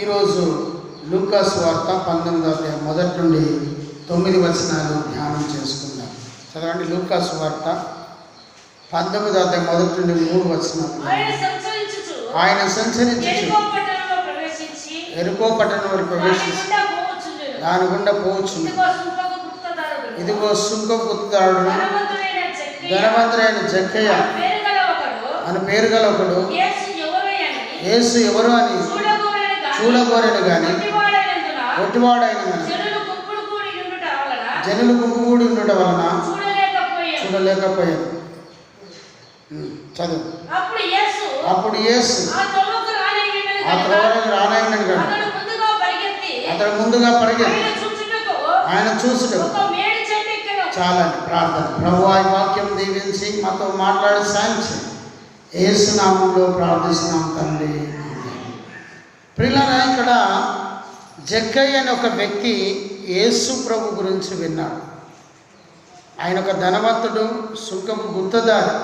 ఈరోజు లూకాస్ వార్త పంతొమ్మిదవ అధ్యాయం మొదటి నుండి తొమ్మిది వచనాలు ధ్యానం చేసుకుందాం. చదవండి లూకాస్ వార్త పంతొమ్మిదవ అధ్యాయం మొదటి నుండి మూడు వచనాలు. ఆయన సంచరించి ఎరికో పట్టణం వరకు దాని ప్రవేశించి. దాని గుండా పోవచ్చు ఇదిగో సుంకం గుర్తుదారుడు ధనవంతుడైన జక్కయ్య. అని పేరు గల ఒకడు. యేసు ఎవరు అని? చూడగోరెను గాని, ఒట్టివాడైన జనులు గుంపులు కూడి ఉండుట వలన జనులు గుంపు కూడి ఉండటం వలన చూడలేకపోయాను. చదువు. అప్పుడు యేసు యేసు ఆ త్రోవకు రానాయనడు కదా అతడు ముందుగా పరిగెత్తి ఆయన చూసుడు. చాలండి ప్రార్థన. ప్రభు ఆ వాక్యం దీవించి మాతో మాట్లాడి సాయించి యేసు నామంలో ప్రార్థిస్తున్నాం తండ్రి. ప్రిల్లరా ఇక్కడ జగ్గయ్య అనే ఒక వ్యక్తి యేసు ప్రభు గురించి విన్నాడు. ఆయన ఒక ధనవంతుడు సుఖము గుత్తదారి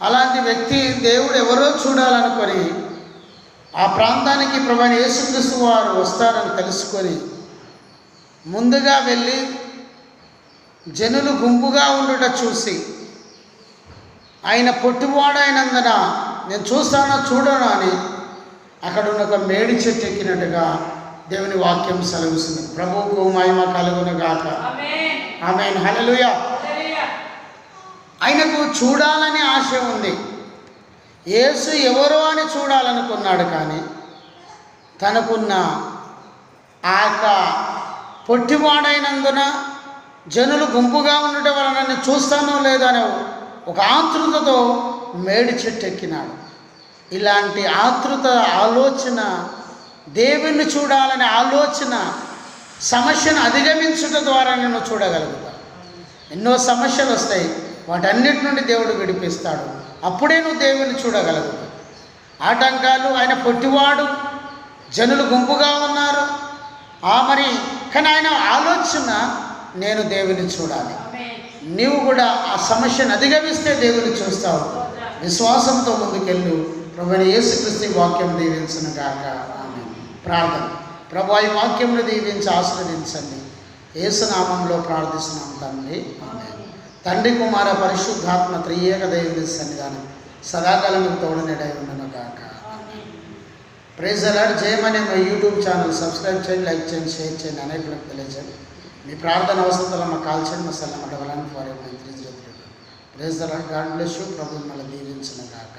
అలాంటి వ్యక్తి దేవుడు ఎవరో చూడాలనుకొని ఆ ప్రాంతానికి ప్రభు యేసుక్రీస్తు వారు వస్తారని తెలుసుకొని ముందుగా వెళ్ళి జనులు గుంపుగా ఉండుట చూసి ఆయన పొట్టివాడైనందున నేను చూస్తానో చూడను అని అక్కడ ఉన్న ఒక మేడి చెట్టు ఎక్కినట్టుగా దేవుని వాక్యం సెలవుస్తుంది. ప్రభువుకు మహిమ కలుగును గాక. ఆమె హల్లెలూయా. ఆయనకు చూడాలని ఆశ ఉంది. యేసు ఎవరో అని చూడాలనుకున్నాడు కానీ తనకున్న ఆ యొక్క పొట్టివాడైనందున జనులు గుంపుగా ఉండటం వలన నేను చూస్తానో లేదో అనే ఒక ఆతృతతో మేడి చెట్టు ఎక్కినాడు ఇలాంటి ఆతృత ఆలోచన దేవుణ్ణి చూడాలనే ఆలోచన సమస్యను అధిగమించుట ద్వారా నేను చూడగలుగుతా. ఎన్నో సమస్యలు వస్తాయి వాటన్నిటి నుండి దేవుడు విడిపిస్తాడు. అప్పుడే నువ్వు దేవుని చూడగలవు ఆటంకాలు ఆయన పొట్టివాడు జనులు గుంపుగా ఉన్నారు. ఆ మరి కానీ ఆయన ఆలోచన నేను దేవుని చూడాలి. నీవు కూడా ఆ సమస్యను అధిగమిస్తే దేవుని చూస్తావు. విశ్వాసంతో ముందుకెళ్ళు. ప్రభుని యేసుక్రీస్తు వాక్యం దీవించిన గాక. ఆమె ప్రార్థన. ప్రభు ఈ వాక్యంను దీవించి ఆశీర్వదించండి. యేసునామంలో ప్రార్థిస్తున్నాం తండ్రి. ఆమె తండ్రి కుమార పరిశుద్ధాత్మ త్రియేక దేవుని సన్నిధానం సదాకాలం తోడనిడై ఉండను గాక. ప్రైజ్ అలాడ్. జయమనే మా యూట్యూబ్ ఛానల్. సబ్స్క్రైబ్ చేయండి లైక్ చేయండి షేర్ చేయండి అనేకులకు తెలియజేయండి. మీ ప్రార్థన అవసరాలు మా కాల్ చేయండి మా cell double nine four eight nine three zero three praise God bless you. ప్రభు మళ్ళీ దీవించిన గాక.